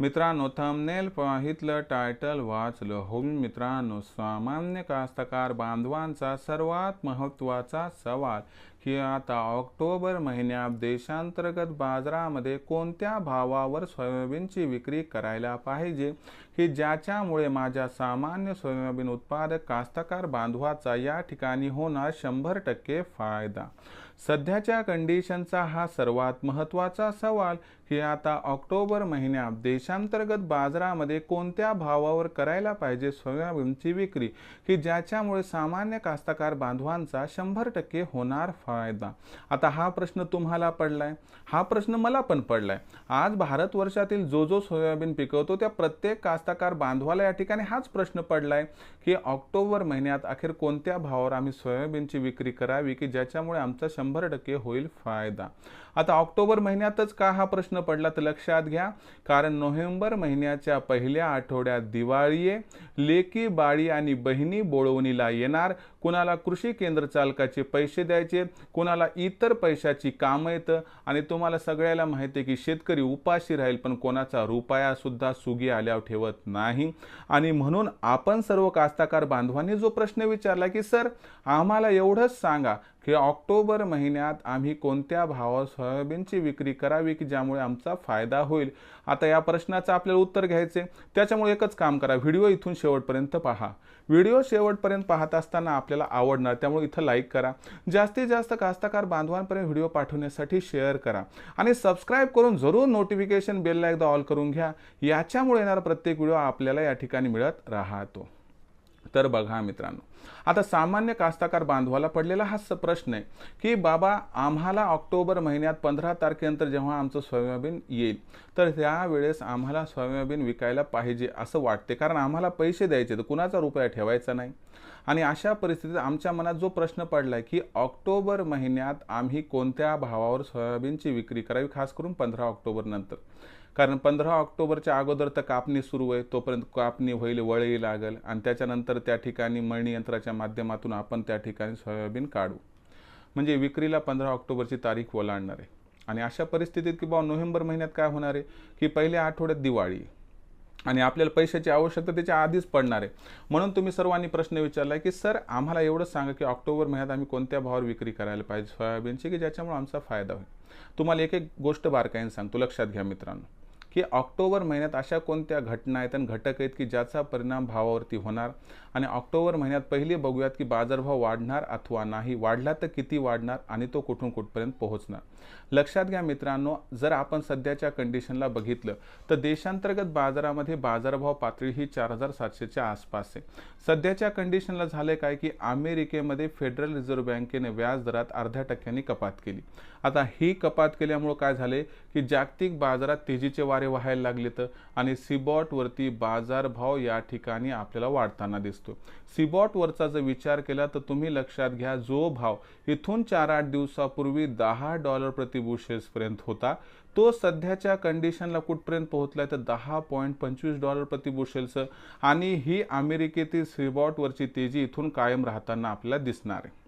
मित्रांनो thumbnail पाहितलं title वाचलं. हो मित्रांनो सामान्य कास्तकार बांधवांचा सर्वात महत्त्वाचा सवाल की आता ऑक्टोबर महिन्यात देशांतर्गत बाजारामध्ये कोणत्या भावावर सोयाबीनची विक्री करायला पाहिजे? की ज्याच्यामुळे माझ्या सामान्य सोयाबीन उत्पादक कास्तकार बांधवाचा या ठिकाणी होणार शंभर टक्के फायदा? सध्याच्या कंडिशनचा हा सर्वात महत्त्वाचा सवाल की आता ऑक्टोबर महिन्यात देशांतर्गत बाजारामध्ये कोणत्या भावावर करायला पाहिजे सोयाबीनची विक्री? की ज्याच्यामुळे सामान्य कास्तकार बांधवांचा शंभर टक्के होणार फायदा? आता हा प्रश्न तुम्हाला पडलाय. हा प्रश्न मला पण पडलाय. आज भारतवर्षातील जो जो सोयाबीन पिकवतो त्या प्रत्येक कास्तकार बांधवाला या ठिकाणी हाच प्रश्न पडलाय की ऑक्टोबर महिन्यात अखेर कोणत्या भावावर आम्ही सोयाबीनची विक्री करावी की ज्याच्यामुळे आमचा शंभर टक्के होईल फायदा. आता ऑक्टोबर महिन्यातच का हा प्रश्न पडला तर लक्षात घ्या कारण नोव्हेंबर महिन्याच्या पहिल्या आठवड्यात दिवाळी आहे लेकी बाळी आणि बहिणी बोळवणीला येणार कुणाला कृषी केंद्र चालकाचे पैसे द्यायचे कुणाला इतर पैशाची कामं येतं आणि तुम्हाला सगळ्याला माहिती आहे की शेतकरी उपाशी राहील पण कोणाचा रुपयासुद्धा सुगी आल्यावर ठेवत नाही. आणि म्हणून आपण सर्व कास्ताकार बांधवांनी जो प्रश्न विचारला की सर आम्हाला एवढंच सांगा की ऑक्टोबर महिन्यात आम्ही कोणत्या भावावर सोयाबीनची विक्री करावी की ज्यामुळे आमचा फायदा होईल? आता या प्रश्नाचं आपल्याला उत्तर घ्यायचे त्याच्यामुळे एकच काम करा. व्हिडिओ इथून शेवटपर्यंत पहा. व्हिडिओ शेवटपर्यंत पाहत असताना आपल्याला आवडणार त्यामुळे इथं लाईक करा. जास्तीत जास्त कास्तकार बांधवांपर्यंत व्हिडिओ पाठवण्यासाठी शेअर करा. आणि सबस्क्राईब करून जरूर नोटिफिकेशन बेलला एकदा ऑल करून घ्या. याच्यामुळे येणारा प्रत्येक व्हिडिओ आपल्याला या ठिकाणी मिळत राहतो. तर बघा मित्रांनो आता सामान्य कास्ताकार बांधवाला पडलेला हा प्रश्न आहे की बाबा आम्हाला ऑक्टोबर महिन्यात पंधरा तारखेनंतर जेव्हा आमचं सोयाबीन येईल तर त्यावेळेस आम्हाला सोयाबीन विकायला पाहिजे असं वाटते कारण आम्हाला पैसे द्यायचे तर कुणाचा रुपया ठेवायचा नाही. आणि अशा परिस्थितीत आमच्या मनात जो प्रश्न पडला आहे की ऑक्टोबर महिन्यात आम्ही कोणत्या भावावर सोयाबीनची विक्री करावी खास करून पंधरा ऑक्टोबर नंतर? कारण पंधरा ऑक्टोबरच्या अगोदर तर कापणी सुरू आहे तोपर्यंत कापणी होईल वळी लागेल आणि त्याच्यानंतर त्या ठिकाणी मळणी यंत्राच्या माध्यमातून आपण त्या ठिकाणी सोयाबीन काढू. म्हणजे विक्रीला पंधरा ऑक्टोबरची तारीख ओलांडणार आहे. आणि अशा परिस्थितीत की बाबा नोव्हेंबर महिन्यात काय होणार आहे? की पहिल्या आठवड्यात दिवाळी. आणि आपल्याला पैशाची आवश्यकता त्याच्या आधीच पडणार आहे. म्हणून तुम्ही सर्वांनी प्रश्न विचारला की सर आम्हाला एवढंच सांगा की ऑक्टोबर महिन्यात आम्ही कोणत्या भावावर विक्री करायला पाहिजे? सोयाबीनची की ज्याच्यामुळे आमचा फायदा होईल? तुम्हाला एक एक गोष्ट बारकाईने सांगतो. लक्षात घ्या मित्रांनो. की ऑक्टोबर महिन्यात अशा कोणत्या घटना आहेत आणि घटक आहेत की ज्याचा परिणाम भावावरती होणार? आणि ऑक्टोबर महिन्यात पहिले बघूयात की बाजारभाव वाढणार अथवा नाही? वाढला तर किती वाढणार आणि तो कुठून कुठपर्यंत पोहोचणार? लक्षात घ्या मित्रांनो जर आपण सध्याच्या कंडिशनला बघितलं तर देशांतर्गत बाजारामध्ये बाजारभाव पातळी ही चार हजार सातशेच्या आसपास आहे. सध्याच्या कंडिशनला झालं काय की अमेरिकेमध्ये फेडरल रिझर्व्ह बँकेने व्याज दरात अर्ध्या टक्क्यांनी कपात केली. आता ही कपात केल्यामुळे काय झाले की जागतिक बाजारात तेजीचे वारे व्हायला लागले तर आणि सिबॉटवरती बाजारभाव या ठिकाणी आपल्याला वाढताना दिसतो. सिबॉटवरचा जर विचार केला तर तुम्ही लक्षात घ्या जो भाव इथून चार आठ दिवसापूर्वी दहा डॉलर प्रति होता तो सध्याच्या कंडिशनला कुठपर्यंत पोहोचलाय तर दहा पॉईंट पंचवीस डॉलर प्रतिबुशेलचं आणि ही अमेरिकेतील सिबॉटवरची तेजी इथून कायम राहताना आपल्याला दिसणार आहे.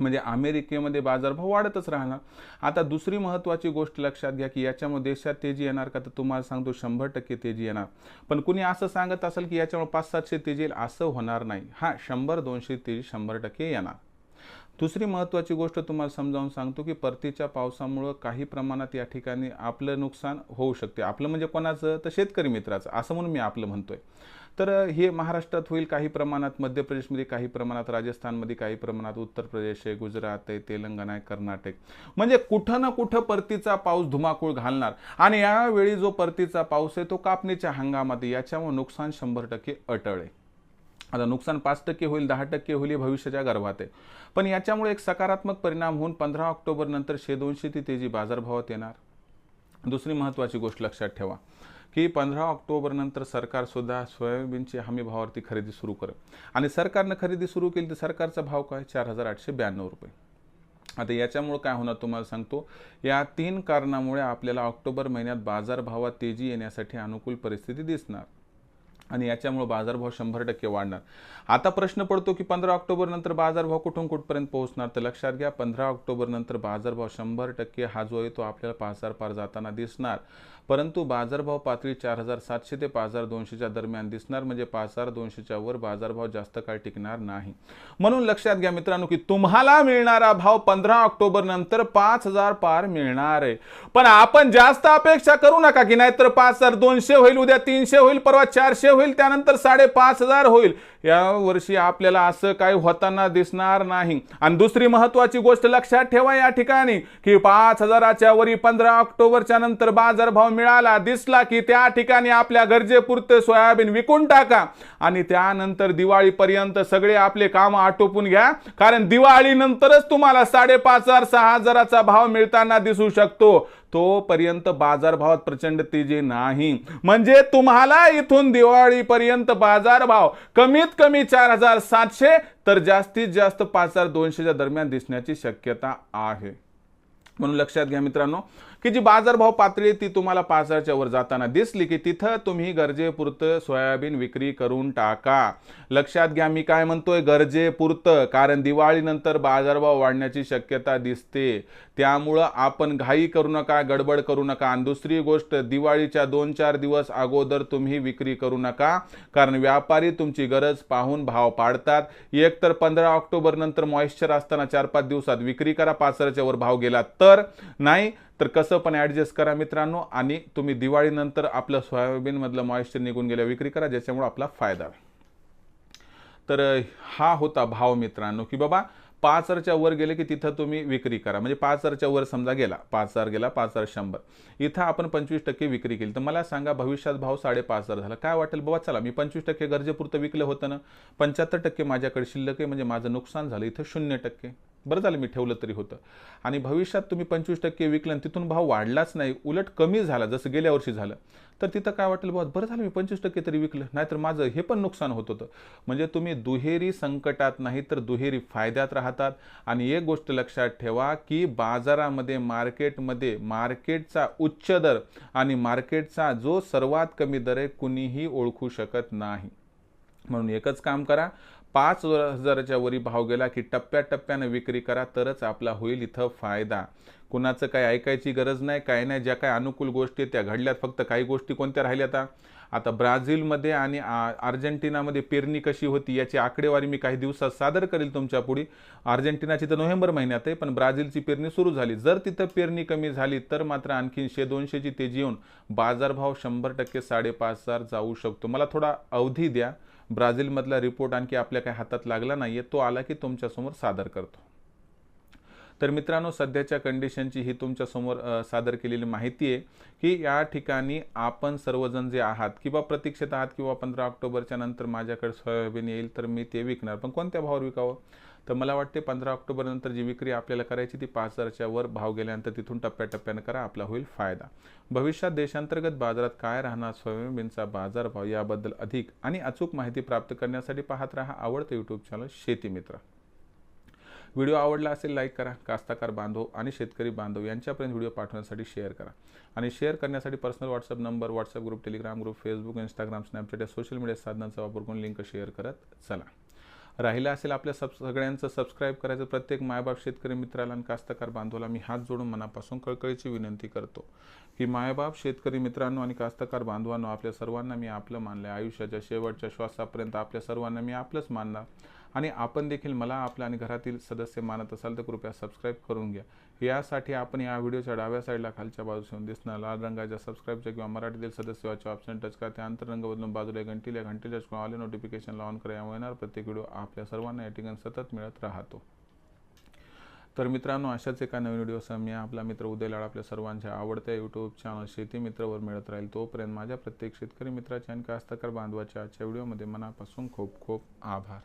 म्हणजे अमेरिकेमध्ये बाजारभाव वाढतच राहणार. आता दुसरी महत्त्वाची गोष्ट लक्षात घ्या की याच्यामुळे देशात तेजी येणार का? तर तुम्हाला सांगतो शंभर टक्के तेजी येणार. पण कुणी असं सांगत असेल की याच्यामुळे पाच सातशे तेजी येईल असं होणार नाही. हां शंभर दोनशे तेजी शंभर टक्के येणार. दुसरी महत्त्वाची गोष्ट तुम्हाला समजावून सांगतो की परतीच्या पावसामुळं काही प्रमाणात या ठिकाणी आपलं नुकसान होऊ शकते. आपलं म्हणजे कोणाचं? तर शेतकरी मित्राचं. असं म्हणून मी आपलं म्हणतोय. तर हे महाराष्ट्रात होईल काही प्रमाणात मध्य प्रदेशमध्ये काही प्रमाणात राजस्थानमध्ये काही प्रमाणात उत्तर प्रदेश आहे गुजरात आहे तेलंगणा आहे कर्नाटक. म्हणजे कुठं ना कुठं परतीचा पाऊस धुमाकूळ घालणार आणि यावेळी जो परतीचा पाऊस आहे तो कापणीच्या हंगामात याच्यामुळे नुकसान शंभर टक्के अटळ आहे. आता नुकसान पाच टक्के होईल दहा टक्के होईल हे भविष्याच्या गर्भात आहे. पण याच्यामुळे एक सकारात्मक परिणाम होऊन पंधरा ऑक्टोबर नंतर शे दोनशे ती तेजी बाजारभावात येणार. दुसरी महत्त्वाची गोष्ट लक्षात ठेवा. की पंधरा ऑक्टोबरनंतर सरकारसुद्धा सोयाबीनची हमी भावावरती खरेदी सुरू करेल. आणि सरकारनं खरेदी सुरू केली तर सरकारचा भाव काय? चार हजार आठशे ब्याण्णव रुपये. आता याच्यामुळं काय होणार तुम्हाला सांगतो. या तीन कारणामुळे आपल्याला ऑक्टोबर महिन्यात बाजारभावात तेजी येण्यासाठी अनुकूल परिस्थिती दिसणार. आणि याच्यामुळे बाजारभाव शंभर टक्के वाढणार. आता प्रश्न पडतो की पंधरा ऑक्टोबर नंतर बाजारभाव कुठून कुठपर्यंत पोहोचणार? तर लक्षात घ्या पंधरा ऑक्टोबर नंतर बाजारभाव शंभर टक्के हा जो आहे तो आपल्याला पाच हजार पार जाताना दिसणार. परंतु बाजारभाव पातळी चार हजार सातशे ते पाच हजार दोनशेच्या दरम्यान दिसणार म्हणजे पाच हजार दोनशेच्या वर बाजारभाव जास्त काळ टिकणार नाही. म्हणून लक्षात घ्या मित्रांनो की तुम्हाला मिळणारा भाव पंधरा ऑक्टोबर नंतर पाच हजार पार मिळणार आहे. पण आपण जास्त अपेक्षा करू नका की नाहीतर पाच हजार दोनशे होईल उद्या तीनशे होईल परवा चारशे होईल त्यानंतर साडेपाच हजार होईल. या वर्षी आपल्याला असं काही होताना दिसणार नाही. आणि दुसरी महत्वाची गोष्ट लक्षात ठेवा या ठिकाणी की पाच हजाराच्या वरी पंधरा ऑक्टोबरच्या नंतर बाजारभाव मिळाला दिसला की त्या ठिकाणी आपल्या गरजेपुरते सोयाबीन विकून टाका. आणि त्यानंतर दिवाळीपर्यंत सगळे आपले काम आटोपून घ्या कारण दिवाळीनंतरच तुम्हाला साडेपाच हजार सहा हजाराचा भाव मिळताना दिसू शकतो. तोपर्यंत बाजारभावात प्रचंड तेजी नाही. म्हणजे तुम्हाला इथून दिवाळीपर्यंत बाजारभाव कमीत कमी चार हजार सातशे तर जास्तीत जास्त पाच हजार दोनशेच्या दरम्यान दिसण्याची शक्यता आहे. म्हणून लक्षात घ्या मित्रांनो की जी बाजारभाव पातळी ती तुम्हाला पाच हजारच्या वर जाताना दिसली की तिथं तुम्ही गरजेपुरतं सोयाबीन विक्री करून टाका. लक्षात घ्या मी काय म्हणतोय गरजेपुरतं कारण दिवाळीनंतर बाजारभाव वाढण्याची शक्यता दिसते. त्यामुळं आपण घाई करू नका गडबड करू नका. आणि दुसरी गोष्ट दिवाळीच्या दोन चार दिवस अगोदर तुम्ही विक्री करू नका कारण व्यापारी तुमची गरज पाहून भाव पाडतात. एक तर पंधरा ऑक्टोबर नंतर मॉइश्चर असताना चार पाच दिवसात विक्री करा पाच हजाराच्या वर भाव गेला तर. नाही तर कसं पण ॲडजस्ट करा मित्रांनो आणि तुम्ही दिवाळीनंतर आपलं सोयाबीनमधलं मॉइश्चर निघून गेल्या विक्री करा ज्याच्यामुळे आपला फायदा तर हा होता भाव मित्रांनो की बाबा पाच हजारच्या वर गेले की तिथं तुम्ही विक्री करा. म्हणजे पाच हजारच्या वर समजा गेला पाच हजार गेला पाच हजार शंभर. इथं आपण पंचवीस टक्के विक्री केली. तर मला सांगा भविष्यात भाव साडेपाच हजार झाला. काय वाटेल? बाबा चला मी पंचवीस टक्के गरजेपुरतं विकलं होतं ना. पंच्याहत्तर टक्के माझ्याकडे शिल्लक आहे म्हणजे माझं नुकसान झालं. इथं शून्य टक्के. बरं झालं मी ठेवलं तरी होतं. आणि भविष्यात तुम्ही पंचवीस टक्के विकलं आणि तिथून भाव वाढलाच नाही उलट कमी झाला जसं गेल्या वर्षी झालं. तर तिथं काय वाटेल बाबा बरं झालं मी पंचवीस टक्के तरी विकलं नाहीतर माझं हे पण नुकसान होत होतं. म्हणजे तुम्ही दुहेरी संकटात नाही तर दुहेरी फायद्यात राहतात. आणि एक गोष्ट लक्षात ठेवा की बाजारामध्ये मार्केटमध्ये मार्केटचा उच्च दर आणि मार्केटचा जो सर्वात कमी दर आहे कुणीही ओळखू शकत नाही. म्हणून एकच काम करा. पाच हजाराच्या वरी भाव गेला की टप्प्याटप्प्यानं विक्री करा तरच आपला होईल इथं फायदा. कुणाचं काय ऐकायची गरज नाही काय नाही ज्या काय अनुकूल गोष्टी आहेत त्या घडल्यात फक्त काही गोष्टी कोणत्या राहिल्या आता? आता ब्राझीलमध्ये आणि आ- अर्जेंटिनामध्ये पेरणी कशी होती याची आकडेवारी मी काही दिवसात सादर करेल तुमच्यापुढे अर्जेंटिनाची तर नोव्हेंबर महिन्यात आहे पण ब्राझीलची पेरणी सुरू झाली. जर तिथं पेरणी कमी झाली तर मात्र आणखीन शे दोनशेची तेजी येऊन बाजारभाव शंभर टक्के साडेपाच हजार जाऊ शकतो. मला थोडा अवधी द्या. ब्राझीलमधला रिपोर्ट आणखी आपल्या काही हातात लागला नाही आहे तो आला की तुमच्यासमोर सादर करतो. तर मित्रांनो सध्याच्या कंडिशनची ही तुमच्यासमोर सादर केलेली माहिती आहे की या ठिकाणी आपण सर्वजण जे आहात किंवा प्रतीक्षेत आहात किंवा पंधरा ऑक्टोबरच्या नंतर माझ्याकडे सोयाबीन येईल तर मी ते विकणार. पण कोणत्या भावावर विकावं? तर मला वाटते पंधरा ऑक्टोबरनंतर जी विक्री आपल्याला करायची ती पाच हजारच्या वर भाव गेल्यानंतर तिथून टप्प्याटप्प्यानं करा आपला होईल फायदा. भविष्यात देशांतर्गत बाजारात काय राहणार सोयाबीनचा बाजारभाव याबद्दल अधिक आणि अचूक माहिती प्राप्त करण्यासाठी पाहत राहा आवडतं यूट्यूब चॅनल शेती मित्र. व्हिडिओ आवडला असेल लाईक करा कास्ताकार बांधव आणि शेतकरी बांधव यांच्यापर्यंत व्हिडिओ पाठवण्यासाठी शेअर करा. आणि शेअर करण्यासाठी personal WhatsApp number WhatsApp group Telegram group Facebook Instagram Snapchat या सोशल मीडिया साधनांचा वापर करून लिंक शेअर करत चला. राहिलं असेल आपल्या सब सगळ्यांचं सबस्क्राईब करायचं प्रत्येक मायबाप शेतकरी मित्राला आणि कास्तकार बांधवाला मी हात जोडून मनापासून कळकळीची विनंती करतो की मायबाप शेतकरी मित्रांनो आणि कास्तकार बांधवांनो आपल्या सर्वांना मी आपलं मानलं आयुष्याच्या शेवटच्या श्वासापर्यंत आपल्या सर्वांना मी आपलंच मानणार. आणि आपण देखील मला आपल्या आणि घरातील सदस्य मानत असाल तर कृपया सबस्क्राईब करून घ्या. यासाठी आपण या व्हिडिओच्या डाव्या साईडला खालच्या बाजूस येऊन दिसणार लाल रंगाच्या सबस्क्राईबच्या किंवा मराठीतील सदस्यवाच्या ऑप्शन टच करा. त्या अंतरंग बदलून बाजूला घंटीला घंटी टच करून आले नोटिफिकेशन ऑन करा. यामुळे येणार प्रत्येक व्हिडिओ आपल्या सर्वांना या ठिकाणी सतत मिळत राहतो. तर मित्रांनो अशाच एका नवीन व्हिडिओसह मी आपला मित्र उदय लाड आपल्या सर्वांच्या आवडत्या यूट्यूब चॅनल शेती मित्रवर मिळत राहील. तोपर्यंत माझ्या प्रत्येक शेतकरी मित्राच्या आणि कास्तकार बांधवाच्या आजच्या व्हिडिओमध्ये मनापासून खूप खूप आभार.